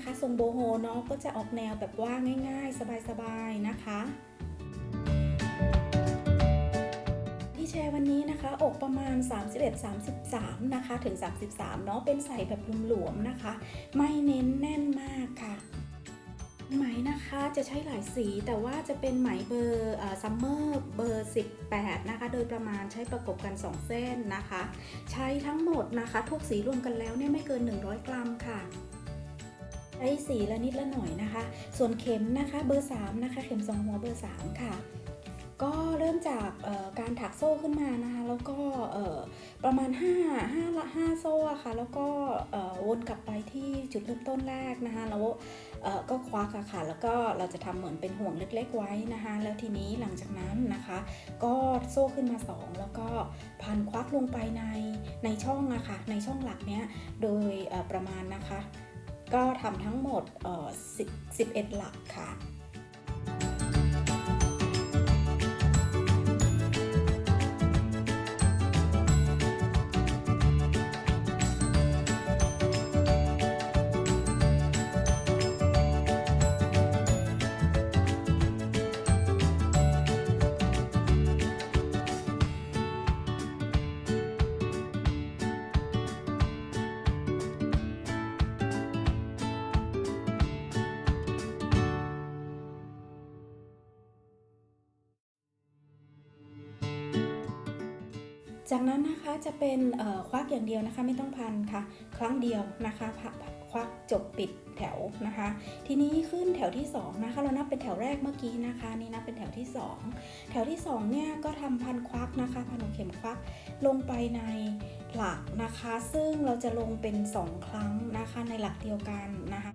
นะคะทรงโบโฮเนาะก็จะออกแนวแบบว่าง่าย ๆ สบายๆนะคะ ที่แชร์วันนี้นะคะอกประมาณ 31-33 นะคะ ถึง 33 เนาะเป็นใส่แบบหลวมๆนะคะ ไม่เน้นแน่นมากค่ะไหมนะคะจะใช้หลายสีแต่ว่าจะเป็นไหมเบอร์ซัมเมอร์เบอร์ 18 นะคะ โดยประมาณใช้ประกบกัน 2 เส้นนะคะ ใช้ทั้งหมดนะคะ ทุกสีรวมกันแล้วเนี่ยไม่เกิน 100 กรัมค่ะ ใช้สีละนิดละหน่อยนะคะ ส่วนเข็มนะคะเบอร์ 3 นะคะ เข็มสองหัวเบอร์ 3 ค่ะ ก็เริ่มจากการถักโซ่ขึ้นมานะคะ แล้วก็ประมาณ 5 5 5 โซ่ะค่ะ แล้วก็วนกลับไปที่จุดเริ่มต้นแรกนะคะแล้วก็คว้าค่ะคะแล้วก็เราจะทำเหมือนเป็นห่วงเล็กๆไว้นะคะ แล้วทีนี้หลังจากนั้นนะคะ ก็โซ่ขึ้นมา 2 แล้วก็พันควักลงไปในในช่องอะค่ะ ในช่องหลักเนี้ยโดยประมาณนะคะ ก็ทำทั้งหมด 11 หลักค่ะ จากนั้นนะคะจะเป็นควักอย่างเดียวนะคะไม่ต้องพันค่ะ ครั้งเดียวนะคะควักจบปิดแถวนะคะ ทีนี้ขึ้นแถวที่ 2 นะคะ เรานับเป็นแถวแรกเมื่อกี้นะคะ นี่นับเป็นแถวที่ 2 แถวที่ 2 เนี่ยก็ทำพันควักนะคะพันหัวเข็มควักลงไปในหลักนะคะ ซึ่งเราจะลงเป็น 2 ครั้งนะคะในหลักเดียวกันนะคะ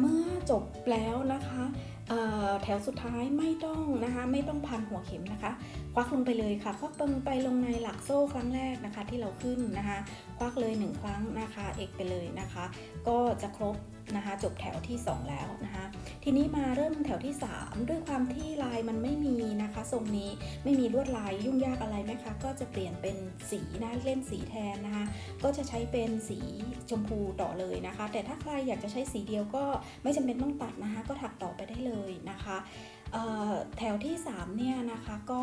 เมื่อจบแล้วนะคะแถวสุดท้ายไม่ต้องนะคะไม่ต้องพันหัวเข็มนะคะ ควักลงไปเลยค่ะ ควักลงไปลงในหลักโซ่ครั้งแรกนะคะ ที่เราขึ้นนะคะ ควักเลยหนึ่งครั้งนะคะ เอกไปเลยนะคะ ก็จะครบนะคะ จบแถวที่ 2 แล้วนะคะ ทีนี้มาเริ่มแถวที่ 3 ด้วยความที่ลายมันไม่มีนะคะ ทรงนี้ไม่มีลวดลายยุ่งยากอะไรไหมคะ ก็จะเปลี่ยนเป็นสีนะเล่นสีแทนนะคะ ก็จะใช้เป็นสีชมพูต่อเลยนะคะ แต่ถ้าใครอยากจะใช้สีเดียวก็ไม่จำเป็นต้องตัดนะคะ ก็ถักต่อไปได้เลยนะคะแถวที่ 3 เนี่ยนะคะก็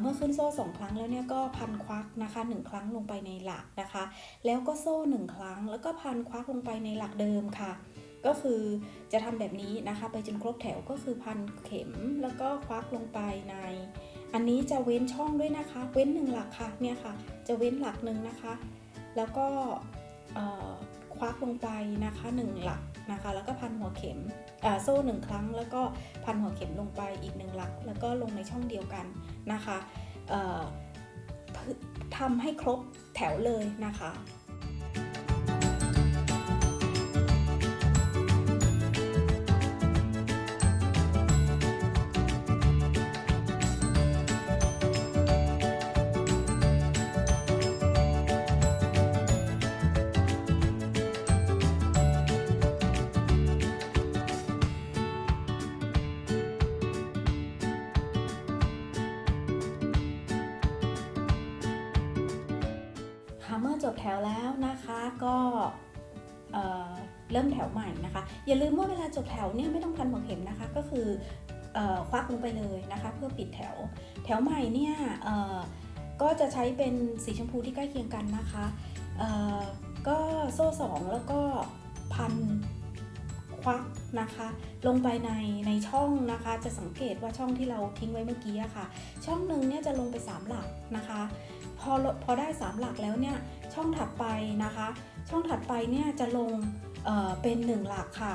เมื่อขึ้นโซ่สองครั้งแล้วเนี่ยก็พันควักนะคะหนึ่งครั้งลงไปในหลักนะคะ แล้วก็โซ่หนึ่งครั้ง แล้วก็พันควักลงไปในหลักเดิมค่ะ ก็คือจะทำแบบนี้นะคะ ไปจนครบแถวก็คือพันเข็มแล้วก็ควักลงไปใน อันนี้จะเว้นช่องด้วยนะคะ เว้นหนึ่งหลักค่ะเนี่ยค่ะ จะเว้นหลักหนึ่งนะคะ แล้วก็ ควักลงไปนะคะหนึ่งหลักนะคะ แล้วก็พันหัวเข็มอ่าโซ่หนึ่งครั้ง แล้วก็พันหัวเข็มลงไปอีกหนึ่งหลัก แล้วก็ลงในช่องเดียวกันนะคะเอ่อทำให้ครบแถวเลยนะคะค่ะ อย่าลืมว่าเวลาจบแถวเนี่ยไม่ต้องพันหัวเข็มนะคะ ก็คืออควักลงไปเลยนะคะเพื่อปิดแถว แถวใหม่เนี่ยก็จะใช้เป็นสีชมพูที่ใกล้เคียงกันนะคะก็โซ่สองแล้วก็พันควักนะคะ ลงไปในในช่องนะคะ จะสังเกตว่าช่องที่เราทิ้งไว้เมื่อกี้อะค่ะ ช่องหนึ่งเนี่ยจะลงไปสามหลักนะคะ พอพอได้ 3 หลักแล้วเนี่ยช่องถัดไปนะคะ ช่องถัดไปเนี่ยจะลง เป็น 1 หลักค่ะ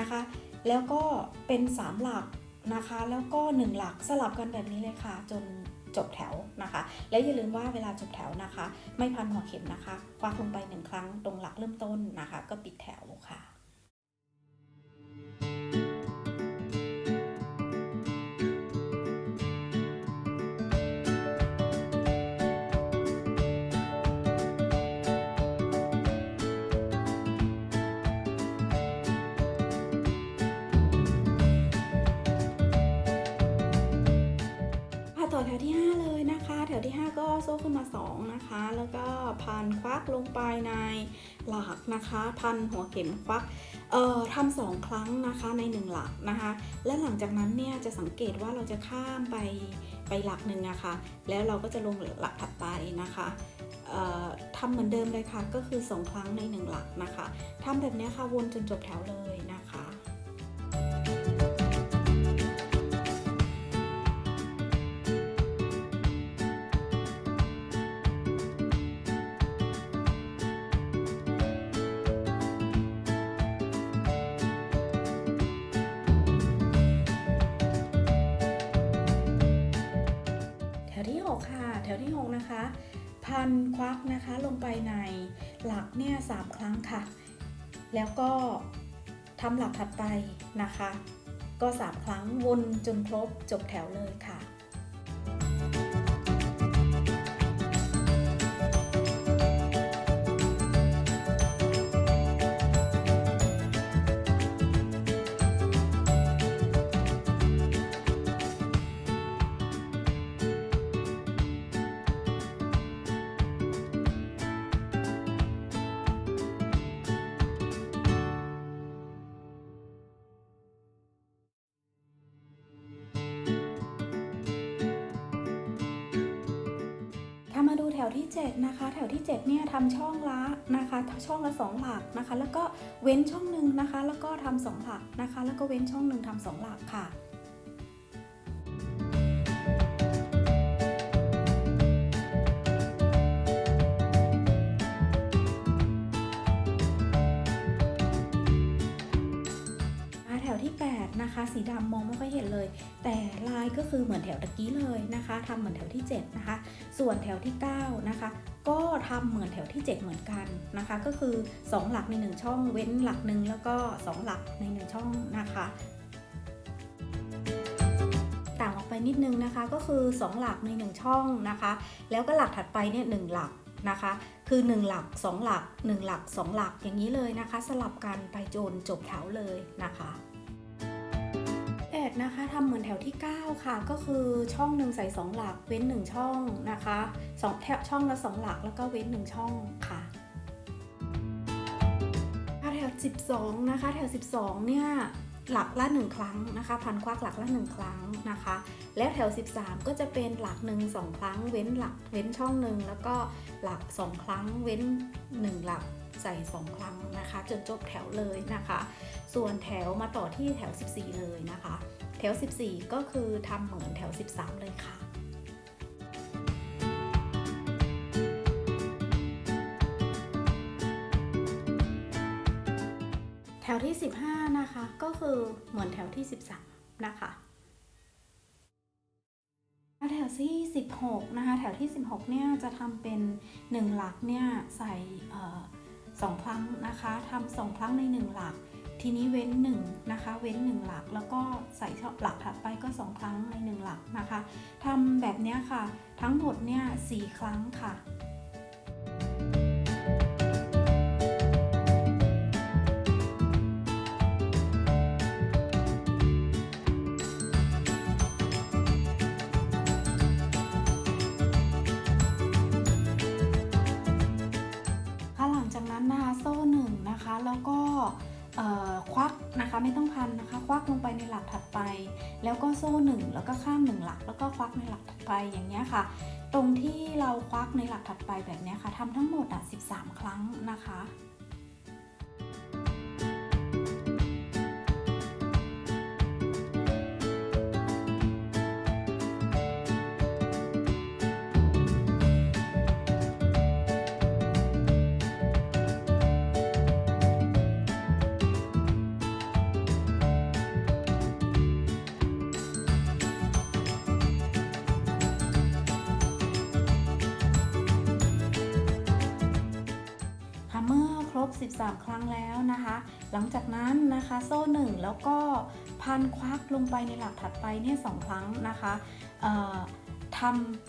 นะคะ แล้วก็เป็น 3 หลักนะคะ แล้วก็ 1 หลักสลับกันแบบนี้เลยค่ะ จนจบแถวนะคะ และอย่าลืมว่าเวลาจบแถวนะคะ ไม่พันหัวเข็มนะคะควักลงไปหนึ่งครั้งตรงหลักเริ่มต้นนะคะ ก็ปิดแถวค่ะ พักลงไปในหลักนะคะพันหัวเข็มควักเอ่อทำสองครั้งนะคะใน 1 หลักนะคะ และหลังจากนั้นเนี่ยจะสังเกตว่าเราจะข้ามไปไปหลักหนึ่งนะคะแล้วเราก็จะลงหลักถัดไปนะคะทำเหมือนเดิมเลยค่ะก็คือ 2 ครั้งใน 1 หลักนะคะทำแบบนี้ค่ะวนจนจบแถวเลยนะคะ แล้วก็ทำหลักถัดไปนะคะ ก็ 3 ครั้งวนจนครบจบแถวเลยค่ะ นะคะแถวที่7เนี่ยทำช่องละนะคะช่องละ2หลักนะคะ แล้วก็เว้นช่องหนึ่งนะคะ แล้วก็ทำสองหลักนะคะ แล้วก็เว้นช่องหนึ่งทำสองหลักค่ะ คือเหมือนแถวตะกี้เลยนะคะทำเหมือนแถวที่ 7 นะคะ ส่วนแถวที่ 9 นะคะ ก็ทำเหมือนแถวที่ 7 เหมือนกันนะคะ ก็คือ 2 หลักใน 1 ช่องเว้นหลักหนึ่งแล้วก็ 2 หลักใน 1 ช่องนะคะต่างออกไปนิดนึงนะคะก็คือ 2 หลักใน 1 ช่องนะคะ แล้วก็หลักถัดไปเนี่ยหหลักนะคะ คือ 1 หลัก 2 หลัก 1 หลัก 2 หลักอย่างนี้เลยนะคะ สลับกันไปจนจบแถวเลยนะคะ นะคะทำเหมือนแถวที่ 9 ค่ะ ก็คือช่องหนึ่งใส่ 2 หลักเว้น 1 ช่องนะคะสองแถวช่องละ 2 หลักแล้วก็เว้น 1 ช่องค่ะแถว 12 นะคะ แถว 12 เนี่ยหลักละ 1 ครั้งนะคะพันควักหลักละ 1 ครั้งนะคะ แล้วแถว 13 ก็จะเป็นหลักหนึ่งสองครั้ง เว้นหลักเว้นช่องหนึ่งแล้วก็หลัก 2 ครั้งเว้น 1 หลัก ใส่ 2 ครั้งนะคะ จนจบแถวเลยนะคะ ส่วนแถวมาต่อที่แถว 14 เลยนะคะ แถว 14 ก็คือทำเหมือนแถว 13 เลยค่ะแถวที่ 15 นะคะ ก็คือเหมือนแถวที่ 13 นะคะ แถวที่ 16 นะคะ แถวที่ 16 เนี่ย จะทำเป็น 1 หลักเนี่ย ใส่ สองครั้งนะคะทำสองครั้งใน 1 หลัก ทีนี้เว้น1นะคะ เว้น 1 หลัก แล้วก็ใส่ช่องหลักถัดไปก็ 2 ครั้งใน 1 หลักนะคะทำแบบนี้ค่ะ ทั้งหมดเนี่ยสครั้งค่ะ วักลงไปในหลักถัดไป แล้วก็โซ่หนึ่งแล้วก็ข้ามหนึ่งหลัก แล้วก็ควักในหลักถัดไปอย่างเงี้ยค่ะ ตรงที่เราควักในหลักถัดไปแบบเนี้ยค่ะทำทั้งหมดอะ13 ครั้งนะคะ 13 ครั้งแล้วนะคะ หลังจากนั้นนะคะโซ่ 1 แล้วก็พันควักลงไปในหลักถัดไปเนี่ยสองครั้งนะคะท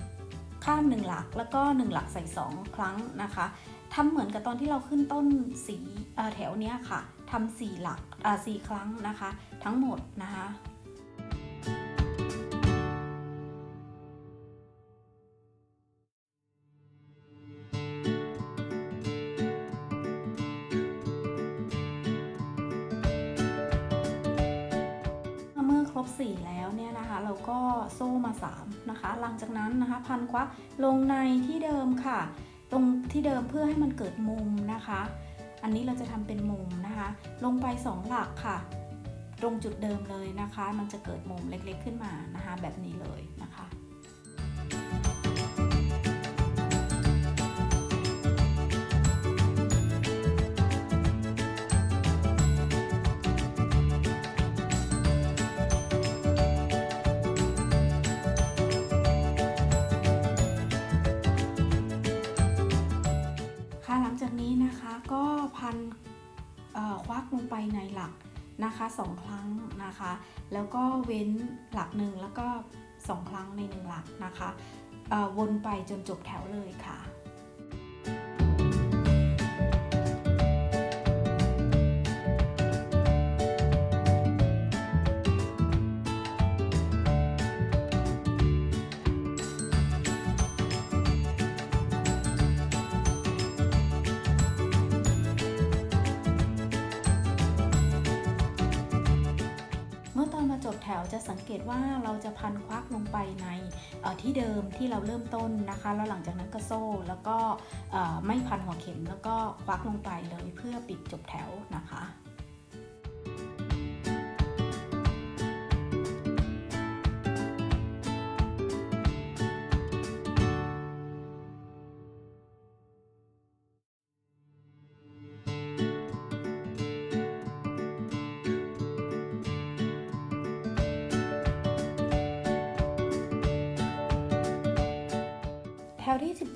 ำข้าม 1 หลักแล้วก็ 1 หลักใส่ 2 ครั้งนะคะทำเหมือนกับตอนที่เราขึ้นต้นสีแถวเนี้ยค่ะทำสี่หลักสี่ครั้งนะคะ ทั้งหมดนะคะ เนี่ยนะคะเราก็โซ่มา 3 นะคะ หลังจากนั้นนะคะ พันควักลงในที่เดิมค่ะ ตรงที่เดิมเพื่อให้มันเกิดมุมนะคะ อันนี้เราจะทำเป็นมุมนะคะ ลงไป 2 หลักค่ะ ตรงจุดเดิมเลยนะคะ มันจะเกิดมุมเล็กๆขึ้นมานะคะ แบบนี้เลย พันควักลงไปในหลักนะคะสองครั้งนะคะ แล้วก็เว้นหลักหนึ่งแล้วก็สองครั้งในหนึ่งหลักนะคะวนไปจนจบแถวเลยค่ะ จบแถวจะสังเกตว่าเราจะพันควักลงไปในที่เดิมที่เราเริ่มต้นนะคะ แล้วหลังจากนั้นก็โซ่ แล้วก็ไม่พันหัวเข็มแล้วก็ควักลงไปเลยเพื่อปิดจบแถวนะคะ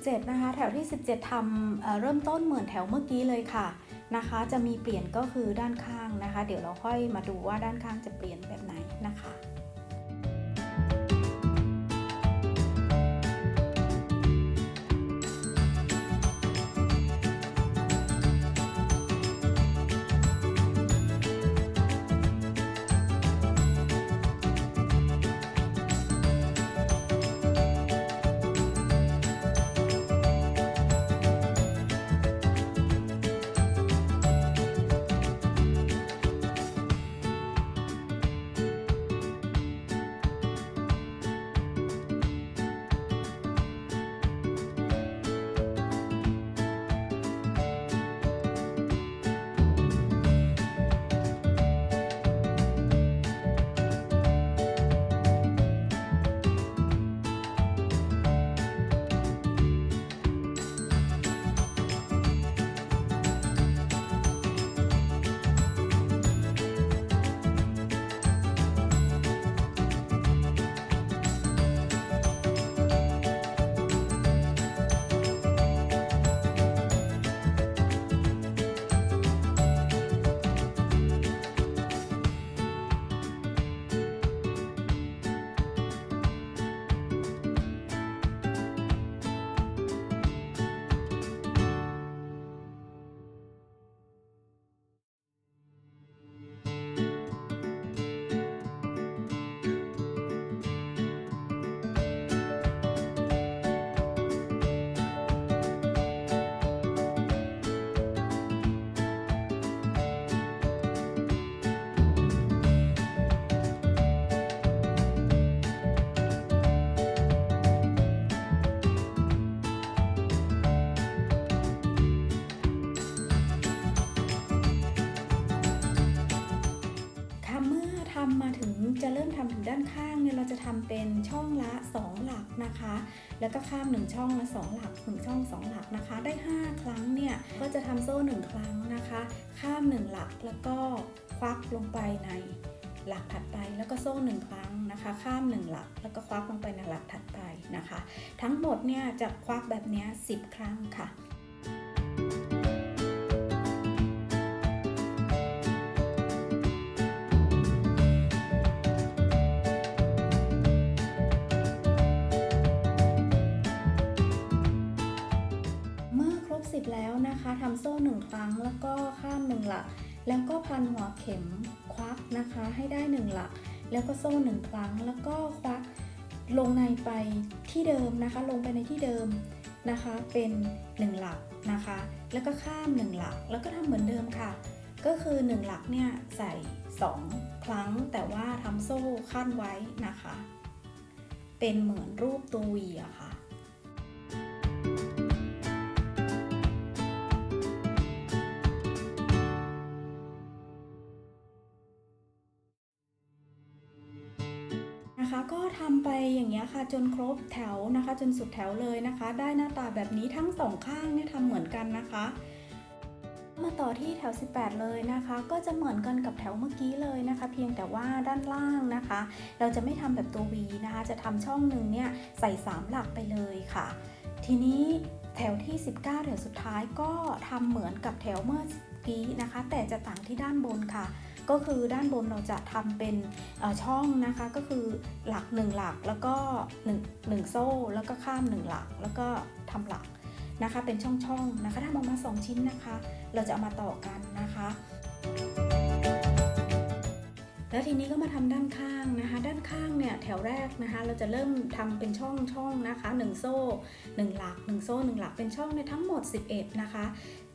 17 นะคะ แถวที่ 17ทำเเริ่มต้นเหมือนแถวเมื่อกี้เลยค่ะนะคะ จะมีเปลี่ยนก็คือด้านข้างนะคะ เดี๋ยวเราค่อยมาดูว่าด้านข้างจะเปลี่ยนแบบไหนนะคะ เป็นช่องละ 2 หลักนะคะ แล้วก็ข้าม 1 ช่องละ2หลัก 1 ช่อง 2 หลักนะคะ ได้ 5 ครั้งเนี่ย ก็จะทำโซ่ 1 ครั้งนะคะ ข้าม 1 หลักแล้วก็ควักลงไปในหลักถัดไปแล้วก็โซ่1ครั้งนะคะ ข้าม1หลัก แล้วก็ควักลงไปในหลักถัดไปนะคะ ทั้งหมดเนี่ยจะควักแบบนี้10 ครั้งค่ะ 10แล้วนะคะทำโซ่หนึ่งครั้งแล้วก็ข้ามหนึ่งหลัก แล้วก็พันหัวเข็มควักนะคะให้ได้หนึ่งหลัก แล้วก็โซ่หนึ่งครั้งแล้วก็ควักลงในไปที่เดิมนะคะ ลงไปในที่เดิมนะคะ เป็นหนึ่งหลักนะคะ แล้วก็ข้ามหนึ่งหลัก แล้วก็ทำเหมือนเดิมค่ะ ก็คือ 1 หลักเนี่ยใส่ 2 ครั้งแต่ว่าทำโซ่ขั้นไว้นะคะ เป็นเหมือนรูปตัววีอะค่ะ นะคะ ก็ทำไปอย่างเงี้ยค่ะจนครบแถวนะคะ จนสุดแถวเลยนะคะ ได้หน้าตาแบบนี้ทั้งสองข้างเนี่ยทำเหมือนกันนะคะ มาต่อที่แถว 18 เลยนะคะ ก็จะเหมือนกันกับแถวเมื่อกี้เลยนะคะ เพียงแต่ว่าด้านล่างนะคะ เราจะไม่ทำแบบตัว V นะคะ จะทำช่องหนึ่งเนี่ยใส่ 3 หลักไปเลยค่ะ ทีนี้แถวที่ 19 แถวสุดท้ายก็ทำเหมือนกับแถวเมื่อกี้นะคะ แต่จะต่างที่ด้านบนค่ะ ก็คือด้านบนเราจะทำเป็นช่องนะคะ ก็คือหลัก 1 หลักแล้วก็1 1โซ่แล้วก็ข้าม 1 หลักแล้วก็ทำหลักนะคะ เป็นช่องๆนะคะทำออกมา 2 ชิ้นนะคะ เราจะเอามาต่อกันนะคะ แล้วทีนี้ก็มาทำด้านข้างนะคะ ด้านข้างเนี่ยแถวแรกนะคะ เราจะเริ่มทำเป็นช่องช่องนะคะ 1 โซ่ 1 หลัก 1 โซ่ 1 หลักเป็นช่องในทั้งหมด 11 นะคะ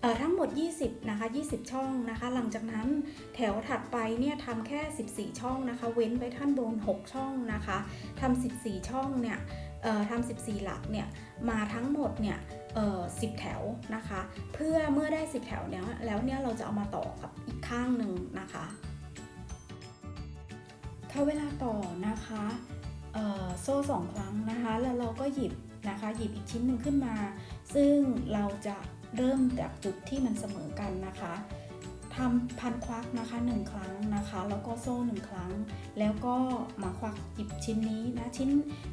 เอ่อทั้งหมด 20 นะคะ 20 ช่องนะคะ หลังจากนั้นแถวถัดไปเนี่ยทำแค่ 14 ช่องนะคะ เว้นไว้ท่านบน 6 ช่องนะคะทำ14 ช่องเนี่ยเอ่อทำ14 หลักเนี่ยมาทั้งหมดเนี่ยเอ่อ10 แถวนะคะ เพื่อเมื่อได้ 10 แถวเนี้ยแล้วเนี่ยเราจะเอามาต่อกับอีกข้างหนึ่งนะคะ ถ้าเวลาต่อนะคะโซ่สองครั้งนะคะ แล้วเราก็หยิบนะคะ หยิบอีกชิ้นหนึ่งขึ้นมา ซึ่งเราจะเริ่มจากจุดที่มันเสมอกันนะคะทำพันควักนะคะหนึ่งครั้งนะคะ แล้วก็โซ่หนึ่งครั้ง แล้วก็มาควักหยิบชิ้นนี้นะชิ้น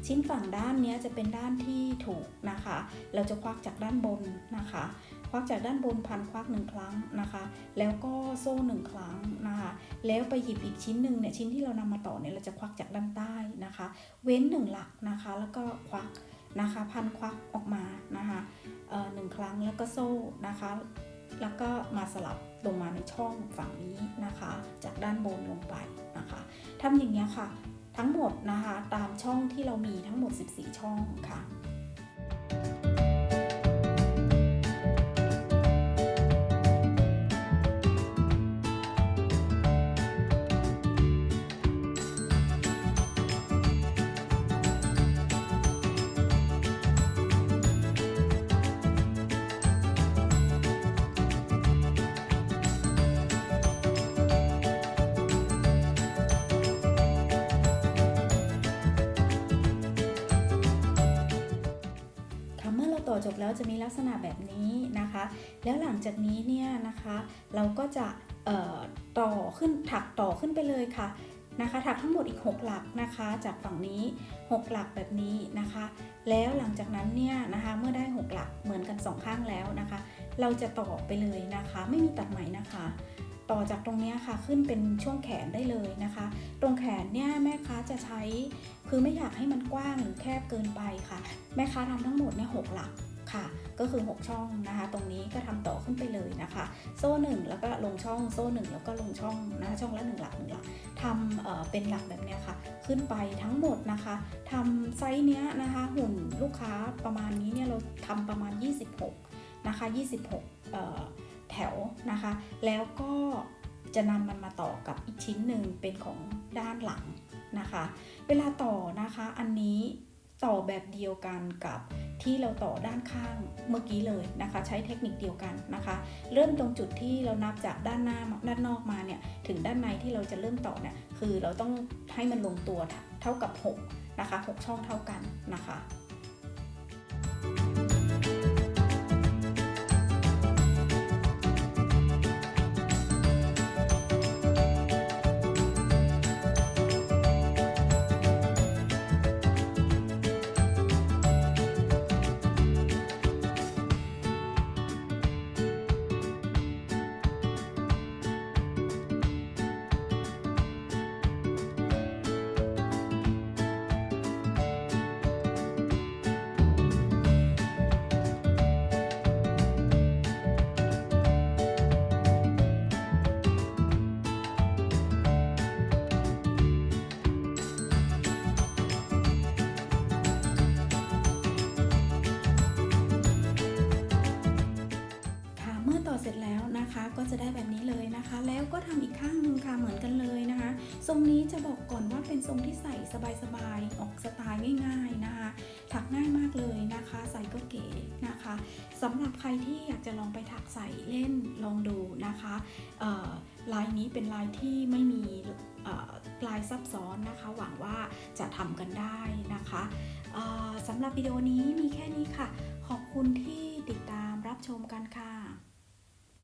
ชิ้นฝั่งด้านนี้จะเป็นด้านที่ถูกนะคะ เราจะควักจากด้านบนนะคะ ควักจากด้านบนพันควักหนึ่งครั้งนะคะ แล้วก็โซ่หนึ่งครั้งนะคะ แล้วไปหยิบอีกชิ้นหนึ่งเนี่ยชิ้นที่เรานำมาต่อเนี่ยเราจะควักจากด้านใต้นะคะ เว้นหนึ่งหลักนะคะ แล้วก็ควักนะคะพันควักออกมานะคะหนึ่งครั้งแล้วก็โซ่นะคะ แล้วก็มาสลับลงมาในช่องฝั่งนี้นะคะ จากด้านบนลงไปนะคะทำอย่างนี้ยค่ะ ทั้งหมดนะคะตามช่องที่เรามีทั้งหมด 14 ช่องค่ะ จบแล้วจะมีลักษณะแบบนี้นะคะ แล้วหลังจากนี้เนี่ยนะคะ เราก็จะต่อขึ้นถักต่อขึ้นไปเลยค่ะนะคะถักทั้งหมดอีก 6 หลักนะคะ จากฝั่งนี้ 6 หลักแบบนี้นะคะ แล้วหลังจากนั้นเนี่ยนะคะเมื่อได้ 6 หลักเหมือนกันสองข้างแล้วนะคะ เราจะต่อไปเลยนะคะ ไม่มีตัดไหมนะคะ ต่อจากตรงนี้ค่ะขึ้นเป็นช่วงแขนได้เลยนะคะ ตรงแขนเนี่ยแม่ค้าจะใช้คือไม่อยากให้มันกว้างหรือแคบเกินไปค่ะ แม่ค้าทำทั้งหมดเนี่ยหกหลัก ค่ะ ก็คือ 6 ช่องนะคะ ตรงนี้ก็ทำต่อขึ้นไปเลยนะคะ โซ่ 1 แล้วก็ลงช่องโซ่ 1 แล้วก็ลงช่องนะคะช่องละ1หลัก1หลักทำเเป็นหลักแบบนี้ค่ะ ขึ้นไปทั้งหมดนะคะทำไซส์เนี้ยนะคะหุ่นลูกค้าประมาณนี้เนี่ยเราทำประมาณ 26 นะคะ 26 แถวนะคะ แล้วก็จะนำมันมาต่อกับอีกชิ้นหนึ่งเป็นของด้านหลังนะคะ เวลาต่อนะคะอันนี้ ต่อแบบเดียวกันกับที่เราต่อด้านข้างเมื่อกี้เลยนะคะ ใช้เทคนิคเดียวกันนะคะ เริ่มตรงจุดที่เรานับจากด้านหน้าด้านนอกมาเนี่ยถึงด้านในที่เราจะเริ่มต่อเนี่ยคือเราต้องให้มันลงตัวเท่ากับ 6 นะคะ 6 ช่องเท่ากันนะคะ รงนี้จะบอกก่อนว่าเป็นทรงที่ใส่สบายๆ ออกสไตล์ง่าย ๆนะคะถักง่ายมากเลยนะคะ ใส่ก็เก๋นะคะสำหรับใครที่อยากจะลองไปถักใส่เล่นลองดูนะคะเอ่อลายนี้เป็นลายที่ไม่มีลายซับซ้อนนะคะ หวังว่าจะทำกันได้นะคะสำหรับวิดีโอนี้มีแค่นี้ค่ะ ขอบคุณที่ติดตามรับชมกันค่ะ